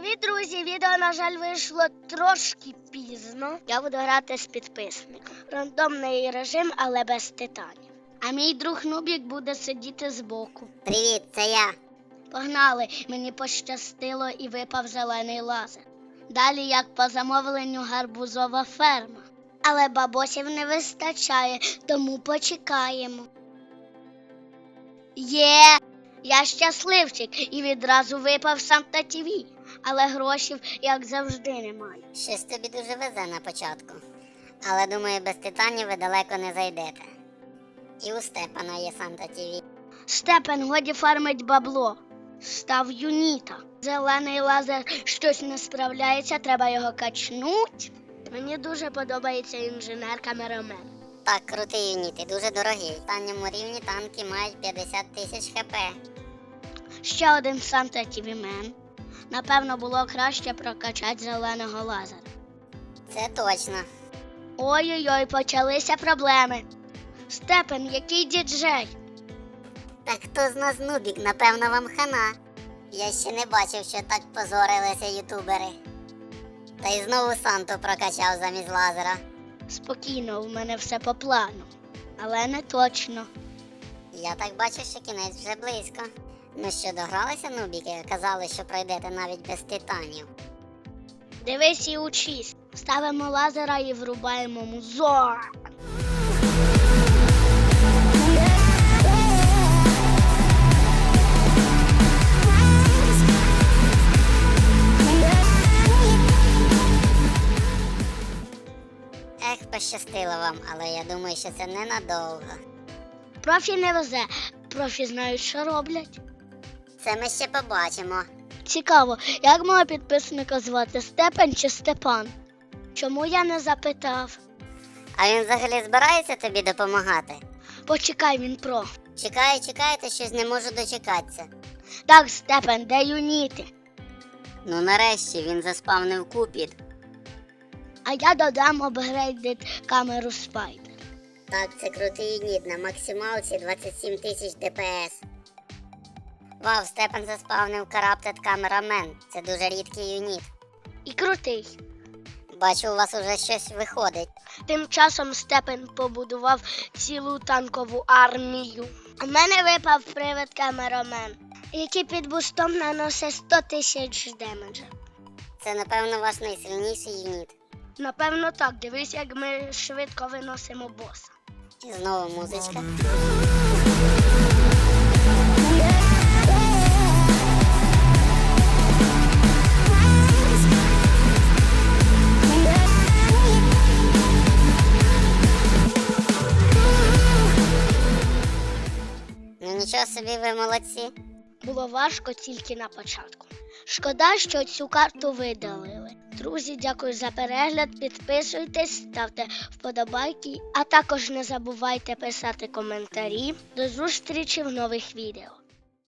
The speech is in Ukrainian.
Друзі, відео, на жаль, вийшло трошки пізно. Я буду грати з підписником. Рандомний режим, але без титанів. А мій друг Нубік буде сидіти збоку. Привіт, це я. Погнали, мені пощастило і випав зелений лазер. Далі, як по замовленню, гарбузова ферма. Але бабосів не вистачає, тому почекаємо. Є! Я щасливчик і відразу випав Санта ТВ. Але грошів, як завжди, немає. Щось тобі дуже везе на початку. Але думаю, без титанів ви далеко не зайдете. І у Степана є Санта ТВ. Степен годі фармить бабло. Став юніта. Зелений лазер щось не справляється, треба його качнуть. Мені дуже подобається інженер-камерамен. Так, крутий юніт і дуже дорогий. В останньому рівні танки мають 50 тисяч хп. Ще один Санта Тівімен. Напевно, було краще прокачати зеленого лазера. Це точно. Ой-ой-ой, почалися проблеми. Степен, який діджей? Так хто з нас нубік, напевно, вам хана. Я ще не бачив, що так позорилися ютубери. Та й знову Санту прокачав замість лазера. Спокійно, у мене все по плану. Але не точно. Я так бачу, що кінець вже близько. Ну що, догралися нубіки? Казали, що пройдете навіть без титанів. Дивись і учись. Ставимо лазера і врубаємо музор. Ех, пощастило вам, але я думаю, що це ненадовго. Профі не везе, профі знають, що роблять. Це ми ще побачимо. Цікаво, як мого підписника звати Степан чи Степан? Чому я не запитав? А він взагалі збирається тобі допомагати? Почекай він про. Чекаю, чекаю, та щось не можу дочекатися. Так, Степан, де юніти? Ну нарешті він заспавнив купід. А я додам апгрейдед камеру Спайдер. Так, це крутий юніт на максималці 27 тисяч ДПС. Вау, Степан заспавнив Караптед Камерамен. Це дуже рідкий юніт. І крутий. Бачу, у вас уже щось виходить. Тим часом Степен побудував цілу танкову армію. У мене випав привид камерамен, який під бустом наносить 100 тисяч демеджа. Це, напевно, ваш найсильніший юніт. Напевно, так, дивись, як ми швидко виносимо боса. І знову музичка. Нічого собі ви молодці. Було важко тільки на початку. Шкода, що цю карту видалили. Друзі, дякую за перегляд. Підписуйтесь, ставте вподобайки, а також не забувайте писати коментарі. До зустрічі в нових відео.